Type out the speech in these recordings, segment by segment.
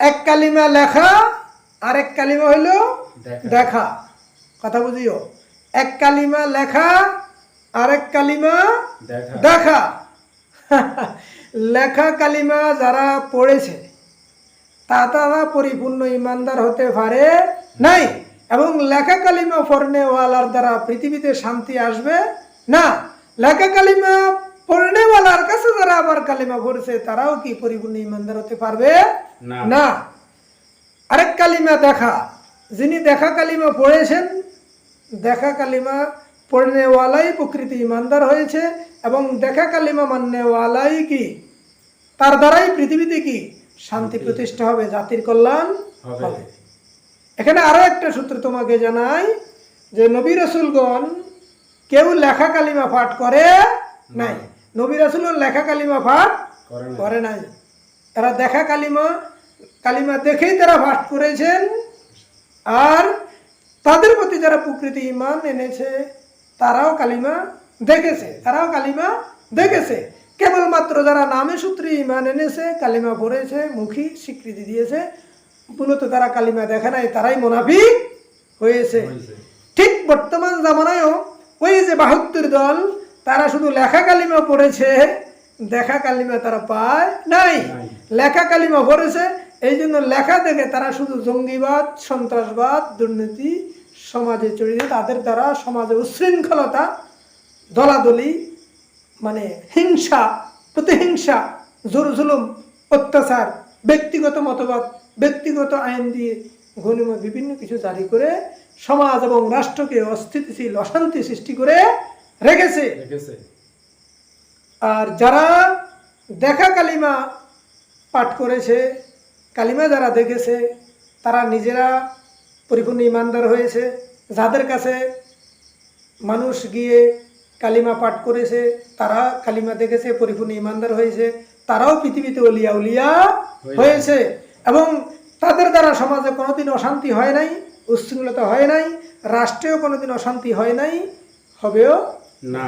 এক কালিমা লেখা আর এক কালিমা হইল দেখা। কথা বুঝিও। এক কালিমা লেখা আর এক কালিমা দেখা। দেখা। লেখা কালিমা যারা পড়েছে তা তারা পরিপূর্ণ ইমানদার হতে পারে নাই। এবং লেখা কালিমা পড়নেওয়ালার দ্বারা পৃথিবীতে শান্তি আসবে না। লেখা কালিমা পড়নেওয়ালার কাছে যারা আবার কালিমা পড়েছে তারাও কি পরিপূর্ণ ইমানদার হতে পারবে? না। আরেক কালিমা দেখা। যিনি দেখা কালিমা পড়েছেন দেখা কালিমা পড়নেওয়ালাই প্রকৃতি ইমানদার হয়েছে এবং দেখা কালিমা মাননেওয়ালাই কি? তার দ্বারাই পৃথিবীতে কি? শান্তি প্রতিষ্ঠা হবে জাতির কল্যাণ হবে। এখানে আরও একটা সূত্র তোমাকে জানাই যে নবী রসুলগণ কেউ লেখা কালিমা পাঠ করে নাই। নবী রসুল লেখা কালিমা পাঠ করে নাই। এরা দেখা কালিমা কালিমা দেখেই তারা পাঠ করেছেন। আর তাদের প্রতি যারা প্রকৃতি ইমান এনেছে তারাও কালিমা দেখেছে তারাও কালিমা দেখেছে। কেবলমাত্র যারা নামে সূত্রে ইমান এনেছে কালিমা পড়েছে মুখী স্বীকৃতি দিয়েছে মূলত তারা কালিমা দেখে নাই তারাই মোনাফিক হয়েছে। হয়েছে। ঠিক বর্তমান জামানায়ও ওই যে বাহাত্তর দল তারা শুধু লেখা কালিমা পড়েছে দেখা কালিমা তারা পায় নাই। লেখা কালিমা পড়েছে এই জন্য লেখা দেখে তারা শুধু জঙ্গিবাদ সন্ত্রাসবাদ দুর্নীতি সমাজে চড়িয়ে তাদের দ্বারা সমাজে উচ্ছৃঙ্খলতা দলাদলি মানে হিংসা প্রতিহিংসা জোর জুলুম অত্যাচার ব্যক্তিগত মতবাদ ব্যক্তিগত আইন দিয়ে গণিমত বিভিন্ন কিছু জারি করে সমাজ এবং রাষ্ট্রকে অস্থিতিশীল অশান্তি সৃষ্টি করে রেখেছে। আর যারা দেখা কালিমা পাঠ করেছে কালিমা যারা দেখেছে তারা নিজেরা পরিপূর্ণ ইমানদার হয়েছে। যাদের কাছে মানুষ গিয়ে কালিমা পাঠ করেছে তারা কালিমা দেখেছে পরিপূর্ণ ইমানদার হয়েছে তারাও পৃথিবীতে অলিয়া উলিয়া হয়েছে। এবং তাদের দ্বারা সমাজে কোনোদিন অশান্তি হয় নাই উচ্ছৃঙ্খলতা হয় নাই রাষ্ট্রেও কোনোদিন অশান্তি হয় নাই হবেও না।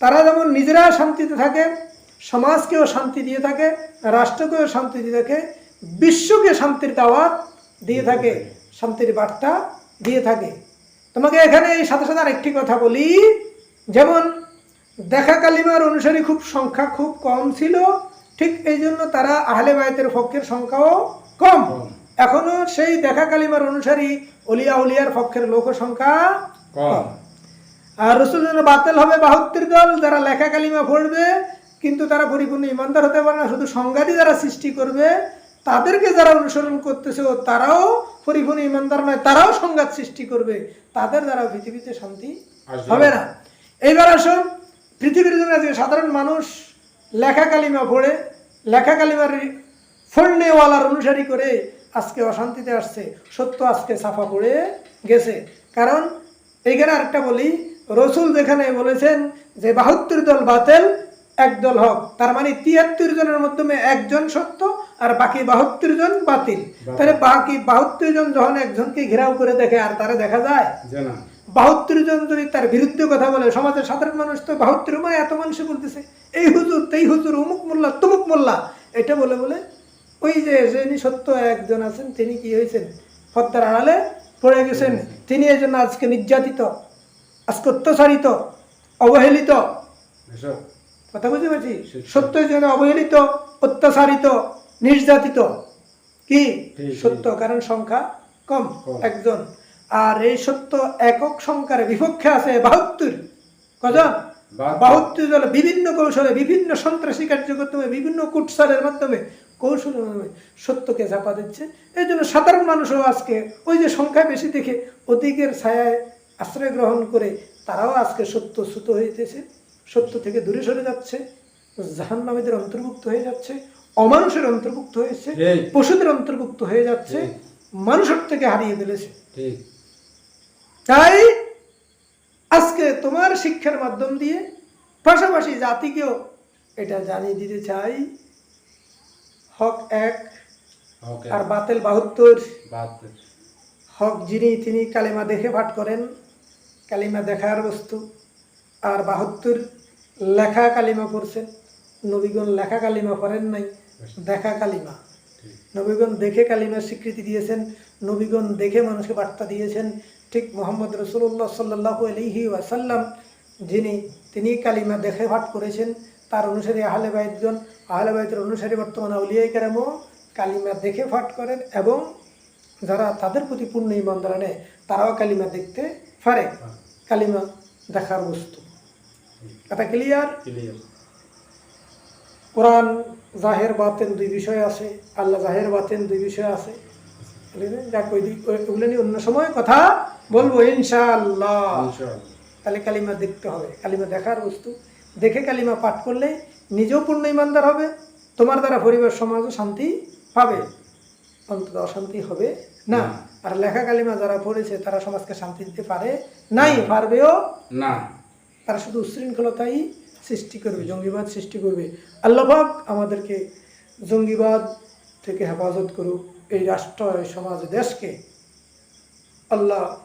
তারা যেমন নিজেরা শান্তিতে থাকে সমাজকেও শান্তি দিয়ে থাকে রাষ্ট্রকেও শান্তি দিয়ে থাকে বিশ্বকে শান্তির দাওয়াত দিয়ে থাকে শান্তির বার্তা দিয়ে থাকে। তোমাকে এখানে এই সাথে সাথে আরেকটি কথা বলি। যেমন দেখা কালিমার অনুসারী খুব সংখ্যা খুব কম ছিল ঠিক এই জন্য তারা আহলে বায়তের পক্ষের সংখ্যাও কম। কম। এখনও সেই দেখা কালিমার অনুসারী অলিয়া উলিয়ার পক্ষের লোক সংখ্যা কম। আর রসুল যেন বাতিল হবে বাহাত্তর দল যারা লেখা কালিমা পড়বে কিন্তু তারা পরিপূর্ণ ইমানদার হতে পারে না শুধু সংঘাতই যারা সৃষ্টি করবে তাদেরকে যারা অনুসরণ করতেছে ও তারাও পরিপূর্ণ ইমানদার নয় তারাও সংঘাত সৃষ্টি করবে। তাদের দ্বারা পৃথিবীতে শান্তি হবে না। এইবার আসুন পৃথিবীর জন্য আজকে সাধারণ মানুষ লেখা কালিমা পড়ে লেখা কালিমার ফন্ডেওয়ালার অনুসারী করে আজকে অশান্তিতে আসছে সত্য আজকে সাফা পড়ে গেছে। কারণ এইখানে আরেকটা বলি রসুল যেখানে বলেছেন যে বাহাত্তর দল বাতেল একদল হক। তার মানে তিয়াত্তর জনের মাধ্যমে একজন সত্য আর বাকি বাহাত্তর জন বাতিল। তাহলে বাকি বাহাত্তর জন যখন একজনকে ঘেরাও করে দেখে আর তারা দেখা যায় বাহাত্তর জন যদি তার বিরুদ্ধে কথা বলে সমাজের সাধারণ মানুষ তো বাহাত্তর মানে এত মানুষ বলতেছে এই হুজুর তেই হুজুর অমুক মোল্লা তমুক মোল্লা। এটা বলে বলে ওই যে যিনি সত্য একজন আছেন তিনি কি হয়েছেন? পদ্মার আড়ালে পড়ে গেছেন। তিনি এই জন্য আজকে নির্যাতিত। আজকে অত্যাচারিত অবহেলিত কথা বুঝতে পারছি সত্য জন্য অবহেলিত অত্যাচারিত নির্যাতিত কি সত্য কারণ সংখ্যা কম। একজন। আর এই সত্য একক সংখ্যার বিপক্ষে আছে বাহাত্তর। কজন? বাহাত্তর। দল বিভিন্ন কৌশলে বিভিন্ন সন্ত্রাসী কার্যকর্মে বিভিন্ন কুটসারের মাধ্যমে কৌশলের মাধ্যমে সত্যকে চাপা দিচ্ছে। এই জন্য সাধারণ মানুষও আজকে ওই যে সংখ্যা বেশি দেখে অধিকের ছায়ায় আশ্রয় গ্রহণ করে তারাও আজকে সত্য শ্রুত হইতেছে। সত্য থেকে দূরে সরে যাচ্ছে জাহান্নামীদের অন্তর্ভুক্ত হয়ে যাচ্ছে অমানুষের অন্তর্ভুক্ত হয়েছে পশুদের অন্তর্ভুক্ত হয়ে যাচ্ছে মানুষের থেকে হারিয়ে ফেলেছে। তাই আজকে তোমার শিক্ষার মাধ্যম দিয়ে পাশাপাশি জাতিকেও এটা জানিয়ে দিতে চাই। হক এক আর বাতেল বাহাত্তর। হক যিনি তিনি কালেমা দেখে পাঠ করেন। কালিমা দেখার বস্তু। আর বাহাত্তর, লেখা কালিমা পড়ছেন নবীগণ লেখা কালিমা পড়েন নাই, দেখা কালিমা। নবীগণ দেখে কালিমার স্বীকৃতি দিয়েছেন, নবীগণ দেখে মানুষকে বার্তা দিয়েছেন। ঠিক মোহাম্মদ রসুল্লাহ সাল্লাহ আলহি ওয়াসাল্লাম, যিনি, তিনি কালিমা দেখে পাঠ করেছেন। তার অনুসারী আহলে বাইদগণ আহলে বাইতের অনুসারী বর্তমান আউলিয়াই কেরামও কালিমা দেখে পাঠ করেন এবং যারা তাদের প্রতি পূর্ণ আনে, তারাও কালিমা দেখতে পারে কালিমা দেখার বস্তু। কথা ক্লিয়ার কোরআন জাহের বাতেন দুই বিষয় আছে আল্লাহ জাহের বাতেন দুই বিষয় আছে। বুঝলেন? যাক ওই ওগুলো নিয়ে অন্য সময় কথা বলব ইনশাআল্লাহ। তাহলে কালিমা দেখতে হবে কালিমা দেখার বস্তু। দেখে কালিমা পাঠ করলে নিজেও পূর্ণ ইমানদার হবে তোমার দ্বারা পরিবার সমাজও শান্তি পাবে। অন্তত অশান্তি হবে না। আর লেখা কালিমা যারা পড়েছে তারা সমাজকে শান্তি দিতে পারে? নাই পারবেও? না। তারা শুধু উশৃঙ্খলতাই সৃষ্টি করবে জঙ্গিবাদ সৃষ্টি করবে। আল্লাহবাক আমাদেরকে জঙ্গিবাদ থেকে হেফাজত করুক। এই রাষ্ট্র এই সমাজ দেশকে। আল্লাহ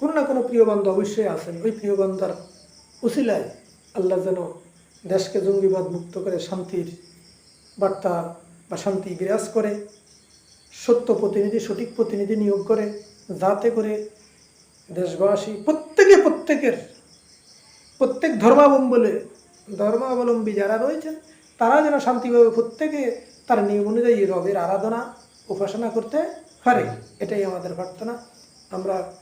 কোনো না কোনো প্রিয় বান্ধব অবশ্যই আছেন। ওই প্রিয় বান্ধার উসিলায় আল্লাহ যেন দেশকে জঙ্গিবাদ মুক্ত করে শান্তির বার্তা বা শান্তি বিরাজ করে। সত্য প্রতিনিধি, সঠিক প্রতিনিধি নিয়োগ করে, যাতে করে দেশবাসী প্রত্যেকে, প্রত্যেকের, প্রত্যেক ধর্মাবলম্বী ধর্মাবলম্বী যারা রয়েছেন, তারা যেন শান্তিভাবে প্রত্যেকে তার নিয়ম অনুযায়ী রবের আরাধনা, উপাসনা করতে পারে। এটাই আমাদের প্রার্থনা। আমরা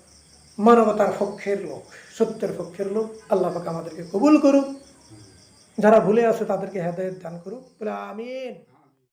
মানবতার পক্ষের লোক, সত্যের পক্ষের লোক। আল্লাহ পাক আমাদেরকে কবুল করুক। যারা ভুলে আছে তাদেরকে হেদায়ত দান করুক। বলে আমিন।